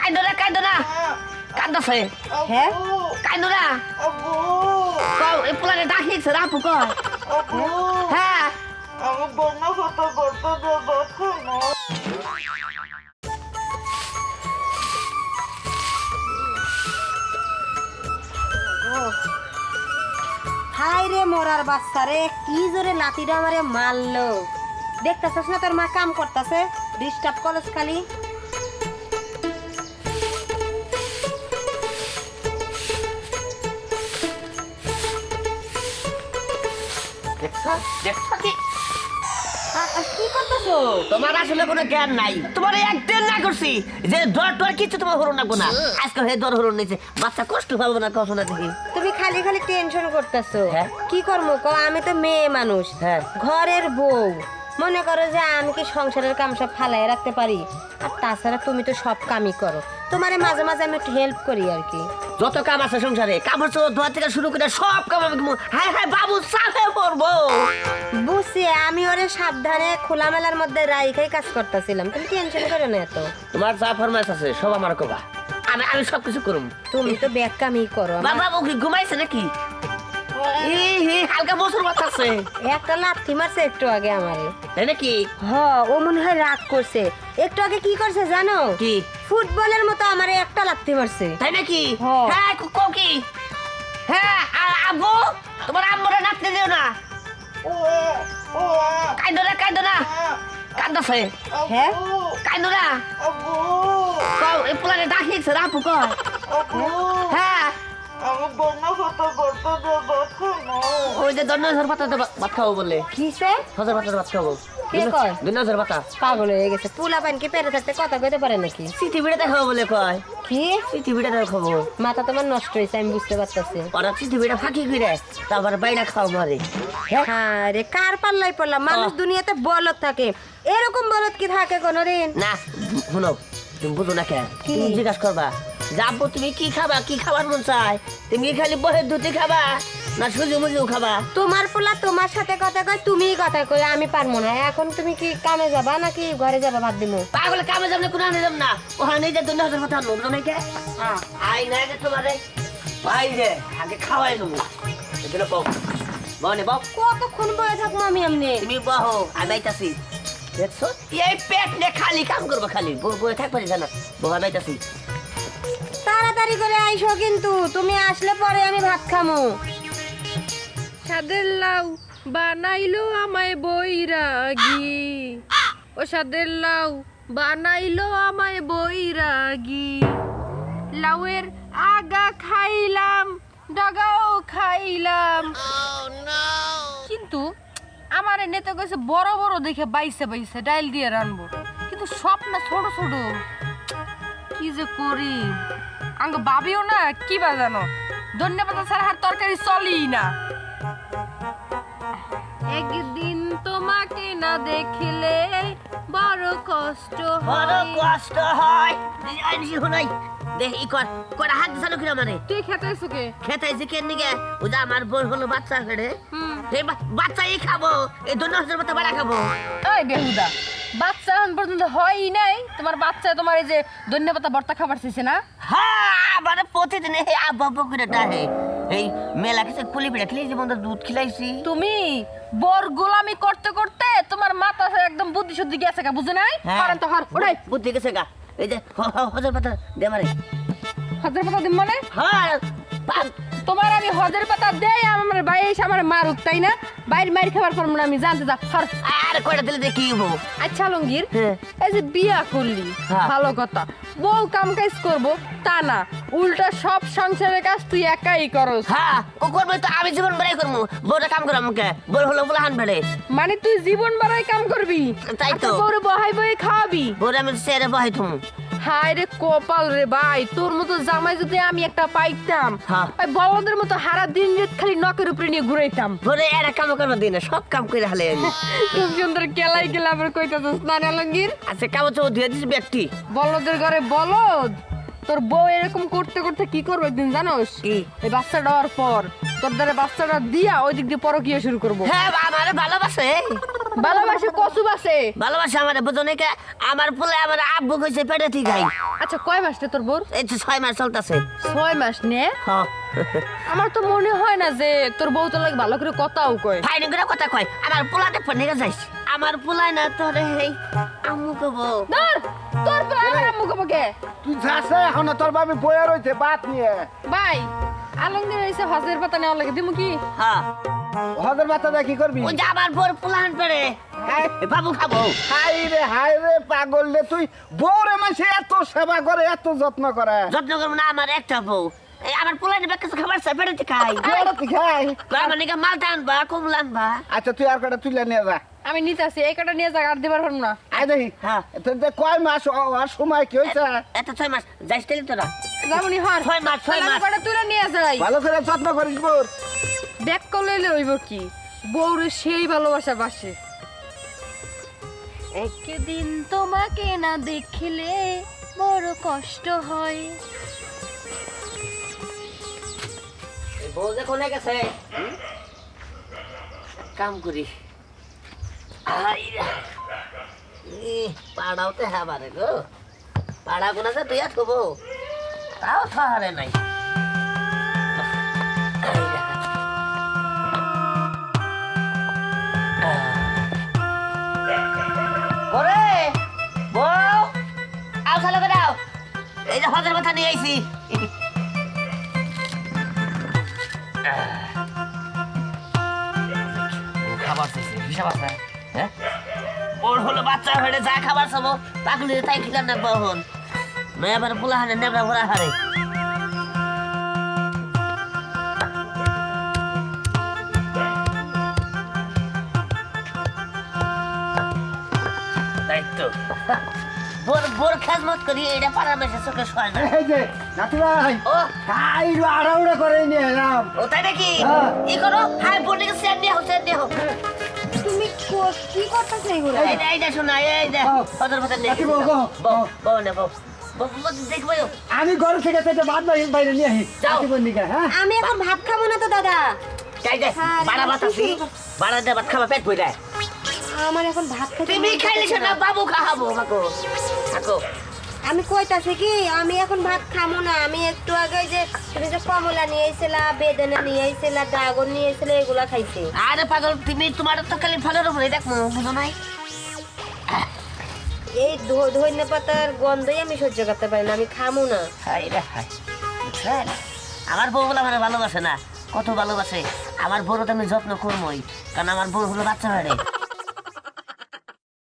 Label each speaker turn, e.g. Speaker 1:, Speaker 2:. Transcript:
Speaker 1: কান্দো না কান্দো না কান্দছে
Speaker 2: হ্যাঁ
Speaker 1: কান্দো না কও, এই পোলারে ডাকিছে রাপু কয়। হ্যাঁ
Speaker 3: আমি বন্য ফটো করতে দেবো
Speaker 2: হাই রে মোরার বাচ্চা রে, কি জোরে লাতিটা আমারে মারলো। দেখতেছিস না তোর মা কাম করতেছে? ডিস্টার্ব কলেজ খালি।
Speaker 1: কি
Speaker 2: করতেছো
Speaker 1: তোমার আসলে কোনো জ্ঞান নাই। তোমার একদিন না করছি যে দর টর কিছু তোমার হরণ লাগবো না। আজকে হে দর হরণ নিয়েছে বাচ্চা কষ্ট পাবো না কষ্ট না দেখি।
Speaker 2: তুমি খালি খালি টেনশন করতেছো।
Speaker 1: হ্যাঁ।
Speaker 2: কি করব আমি তো মেয়ে মানুষ।
Speaker 1: হ্যাঁ।
Speaker 2: ঘরের বউ। মনে করো যে আমি কি সংসারের কাম সব ফালাই রাখতে পারি? আর তাছাড়া তুমি তো সব কামই করো। তোমারে মাঝে মাঝে আমি একটু হেল্প করি আর কি।
Speaker 1: যত কাম আছে সংসারে কাপড় চোপড় ধোয়া থেকে শুরু করে সব কাম আমি করব। হ্যাঁ হ্যাঁ বাবু সাফে পড়ব।
Speaker 2: বুঝছি আমি ওরে সাবধানে খোলামেলার মধ্যে রাইখাই কাজ করতেছিলাম। তুমি টেনশন করো না এত।
Speaker 1: তোমার যা ফরমাইশ আছে সব আমার কবা। আমি আমি সব কিছু করুম।
Speaker 2: তুমি তো ব্যাগ কামই করো
Speaker 1: বাবা বাবু কি ঘুমাইছে নাকি? ই হি হালকা বাতাসে
Speaker 2: একটা লাথি মারছে একটু আগে আমারে।
Speaker 1: তাই নাকি?
Speaker 2: হ ও মনে হয় রাগ করছে। একটু আগে কি করছে জানো?
Speaker 1: কি?
Speaker 2: ফুটবলের মতো আমারে একটা লাথি মারছে।
Speaker 1: তাই নাকি?
Speaker 2: হ্যাঁ।
Speaker 1: কো- কো হ্যাঁ আব্বু তোমার আম্মুরে নাচতে দিও না। কান্দো না কান্দো না। কান্দছে
Speaker 2: হ্যাঁ?
Speaker 1: কান্দো না। পোলারে ডাকিছে রাপু কয় হ্যাঁ। ওই যে দন্ন হাজার পাতা ভাত খাব বললে
Speaker 2: কিসে
Speaker 1: হাজার পাতার ভাত খাব।
Speaker 2: কে কয়?
Speaker 1: দুই হাজার পাতা
Speaker 2: পাগল হয়ে গেছে। পোলা পান কি পেরে থাকতে কথা কইতে পারে নাকি?
Speaker 1: সিটি বলে কয়।
Speaker 2: কি?
Speaker 1: সিটি
Speaker 2: মাথা তোমার নষ্ট হয়েছে আমি বুঝতে পারতেছি।
Speaker 1: ওরা সিটি বিড়ে ফাঁকি করে তারপরে বাইরে খাও মারে।
Speaker 2: হ্যাঁ? রে কার পাল্লাই পড়লাম মানুষ দুনিয়াতে বলদ থাকে। এরকম বলদ কি থাকে কোনোদিন
Speaker 1: না শুনো তুমি বুঝো না কে?
Speaker 2: কি?
Speaker 1: তুমি জিজ্ঞাসা করবা। যাব তুমি কি খাবা? কি খাবার মন চায়? তুমি কি খালি বহের দুধই খাবা? না সুজি মুজিও খাবা?
Speaker 2: তোমার পোলা তোমার সাথে কথা কয় তুমি কথা কই আমি পারব না। এখন তুমি কি কামে যাবা নাকি ঘরে যাবা ভাত দিমু?
Speaker 1: পাগলে কামে যাবলে কোনো আনে যাব না। ওখানে যে দুই হাজার কথা আনব বুঝো নাকি আই না যে তোমারে। ভাই যে আগে খাওয়াই নেব এগুলো বউ বনে বউ
Speaker 2: কতক্ষণ বয়ে থাকব আমি এমনি?
Speaker 1: তুমি বহো আমি আইতাছি। দেখছ? এই পেট নে খালি কাম করব খালি। বয়ে থাকবে না। বউ আমি আইতাছি।
Speaker 2: তাড়াতাড়ি করে আইসো কিন্তু, তুমি আসলে পরে আমি ভাত খামো।
Speaker 4: সাদের লাউ বানাইলো আমায় বৈরাগী। ও সাদের লাউ বানাইলো আমায় বৈরাগী। লাউয়ের আগা খাইলাম, ডগাও খাইলাম। কিন্তু আমার নেতা কইছে বড় বড় দেখে বাইসে বাইসে ডাইল দিয়ে রানবো। কিন্তু সব না ছোট ছোট। কি যে করি? আঙ্গ ভাবিও না কি বা জানো? ধন্যবাদ আর তরকারি চলেই না। একদিন তোমাকে না দেখলে বড় কষ্ট
Speaker 1: বড়
Speaker 4: হয়।
Speaker 1: কষ্ট হয়। দেখ কর হাত দিছালো মানে?
Speaker 4: তুই খেতে কে?
Speaker 1: খেতে চিকেন নিগে? ও যে আমার বোন হলো বাচ্চা ফেড়ে
Speaker 4: হুম।
Speaker 1: এই বা- বাচ্চা এই খাব। এই দু হাজার মতো বাড়া খাব।
Speaker 4: ওই বেহুদা বাচ্চা এখন পর্যন্ত হয়ই নাই। তোমার বাচ্চা তোমার এই যে ধন্যবাদ ভর্তা খাবার চেয়েছে না?
Speaker 1: হ্যাঁ মানে প্রতিদিন এই আব্বা আব্বা করে ডাহে এই মেলা কিছু কুলি পিঠা খেলেছি বন্ধু দুধ খিলাইছি।
Speaker 4: তুমি বর গোলামি করতে করতে তোমার মাথা একদম বুদ্ধি শুদ্ধি গেছে গা বুঝে নাই?
Speaker 1: হ্যাঁ।
Speaker 4: কারণ তো হার ওরাই
Speaker 1: বুদ্ধি গেছে গা। এই যে হ- হ- পাতা দে মারে
Speaker 4: হাজার পাতা দিন মানে?
Speaker 1: হ্যাঁ
Speaker 4: তোমার আমি হজার পাতা দেই আমার ভাই এসে আমার মারুক তাই না? বাইরে মারি খাবার পারব না আমি জানতে যা হর
Speaker 1: আর কয়টা দিলে দেখি
Speaker 4: আচ্ছা আলমগীর
Speaker 1: হ্যাঁ।
Speaker 4: এই যে বিয়া করলি
Speaker 1: হ্যাঁ।
Speaker 4: ভালো কথা। বউ কাম কাজ করব তা না উল্টা সব সংসারের কাজ তুই একাই করস।
Speaker 1: হ্যাঁ ও করবে তো আমি জীবন বেড়াই করব। বউটা কাম করো আমাকে বউ হলো বলে হান বেড়ে
Speaker 4: মানে তুই জীবন বাড়াই কাম করবি?
Speaker 1: তাই তো।
Speaker 4: বউরে বহাই বহাই খাওয়াবি?
Speaker 1: বউরে আমি সেরে বহাই তুমি
Speaker 4: হায় রে কপাল রে ভাই তোর মতো জামাই যদি আমি একটা পাইতাম
Speaker 1: হ্যাঁ।
Speaker 4: ওই বলদের মতো হারা দিন রাত খালি নকের উপরে নিয়ে ঘুরাইতাম।
Speaker 1: বলে এরা কাম করব সব কাম করে হালে
Speaker 4: খুব সুন্দর কেলাই গেলে আবার কইতাছিস না আলমগীর?
Speaker 1: আচ্ছা কামড় চোখ ধুয়ে দিচ্ছি ব্যক্তি।
Speaker 4: বলদের ঘরে বলদ? তোর বউ এরকম করতে করতে কি করবে একদিন জানোস?
Speaker 1: কি?
Speaker 4: এই বাচ্চাটা হওয়ার পর তোর দ্বারা বাচ্চাটা দিয়া ওই দিক দিয়ে পরকিয়া শুরু করব।
Speaker 1: হ্যাঁ আমার ভালোবাসে।
Speaker 4: ভালোবাসে কচু বাসে
Speaker 1: ভালোবাসা আমার বোঝনে কে? আমার পোলা আমার আব্বু কইছে পেটে ঠিক খাই
Speaker 4: আচ্ছা কয় মাস রে তোর বোর
Speaker 1: এই তো ছয় মাস চলতেছে।
Speaker 4: ছয় মাস নে?
Speaker 1: হ্যাঁ।
Speaker 4: আমার তো মনে হয় না যে তোর বউ তো লাগে ভালো করে কথাও কয়।
Speaker 1: ফাইন করে কথা কয়। আমার পোলাতে ফোনে যাইস। আমার পোলাই না তোরে এই আম্মু কবো
Speaker 4: ধর! তোর পর আমার আম্মু কবকে
Speaker 5: তুই যাচ্ছে এখন তোর বাবি বইয়া রয়েছে বাত নিয়ে।
Speaker 4: ভাই আলমগীর এসে হজের পাতা নেওয়ার লাগে দিমু কি?
Speaker 1: হ্যাঁ।
Speaker 5: হদের বাচ্চা কি করবি?
Speaker 1: ওই যে আমার বোর পেরে
Speaker 5: হ্যাঁ?
Speaker 1: এ বাবু খাব।
Speaker 5: হাই রে হাই রে পাগল রে তুই। বউরে মাসে এত সেবা করে এত যত্ন করে।
Speaker 1: যত্ন করব না আমার একটা বউ। আমার পোলাই নেবে খাবার চাই পেটে খাই।
Speaker 5: বউরে খাই?
Speaker 1: আমার নিকে মালটা আনবা কমলা আনবা
Speaker 5: আচ্ছা তুই আর কটা তুলে নিয়ে যা।
Speaker 4: আমি নিতে আসি এই কটা নিয়ে যাক আর দিবার পারব না।
Speaker 5: আই দেখি।
Speaker 1: হ্যাঁ।
Speaker 5: যে কয় মাস ও- ওর সময় কি হয়েছে
Speaker 1: এত ছয় মাস যাইস তেলি তোরা।
Speaker 4: যাবনি হর।
Speaker 1: ছয় মাস, ছয় মাস।
Speaker 4: কটা তুলে নিয়ে যাই।
Speaker 5: ভালো করে যত্ন করিস বোর
Speaker 4: ব্যাগ করলে হইব কি? বউরে সেই ভালোবাসা বাসে। একদিন তোমাকে না দেখলে বড় কষ্ট হয়।
Speaker 1: বউ যে কোনে গেছে? কাম করি। পাড়াও তো হ্যাঁ বারে গো। পাড়া কোনা যে দুই থবো তাও থাহারে নাই। এই যে হজের কথা নিয়ে আইছি। খাবার চাইছে, হিসাব আছে? হ্যাঁ? ওর হলো বাচ্চা হয়ে যা খাবার চাবো, পাগলি তাই খিলাম না বহন। নয় আবার পোলা হানে নেবরা ভরা হারে। দায়িত্ব। বোর বোর খেজমত করি এটা পাড়ার মেসে চোখে সয় না
Speaker 5: এই যে নাতি ভাই
Speaker 1: ও।
Speaker 5: হাই রে আড়াউড়া করে নিয়ে এলাম।
Speaker 1: ও তাই নাকি?
Speaker 5: হ্যাঁ।
Speaker 1: ই করো হাই বোর্ডিং সেট নিয়ে হোক সেট নিয়ে হোক
Speaker 2: তুমি কি করতেছো এগুলো?
Speaker 1: এই দে এই দে শোনা এই দে
Speaker 5: নাতি বউ, বউ,
Speaker 1: বউ নে বউ।
Speaker 5: আমি ঘর থেকে তো ভাত বাইরে বাইরে নিয়ে আসি হ্যাঁ?
Speaker 2: আমি এখন ভাত খাব না তো দাদা। হ্যাঁ,
Speaker 1: বাড়া ভাত আছি। বাড়া দে ভাত খাবা পেট ভরে
Speaker 2: আমার এখন ভাত খেতে
Speaker 1: তুমি
Speaker 2: মন
Speaker 1: খাইলে না। বাবু খাব মাকো থাকো।
Speaker 2: আমি কইতাছি কি আমি এখন ভাত খামো না। আমি একটু আগে যে তুমি যে কমলা নিয়ে এসেছিলা বেদনা নিয়ে এসেছিলা ড্রাগন নিয়ে এসেছিলে এগুলা খাইছি।
Speaker 1: আরে পাগল তুমি তোমার তো খালি ফলের উপরে দেখ বুঝো নাই?
Speaker 2: এই ধ- ধনে পাতার গন্ধই আমি সহ্য করতে পারি না আমি খামো না।
Speaker 1: হাই রে হাই আমার বউ বলে আমার ভালোবাসে না কত ভালোবাসে। আমার বউর তো আমি যত্ন করবোই কারণ আমার বউ হলো বাচ্চা হয়ে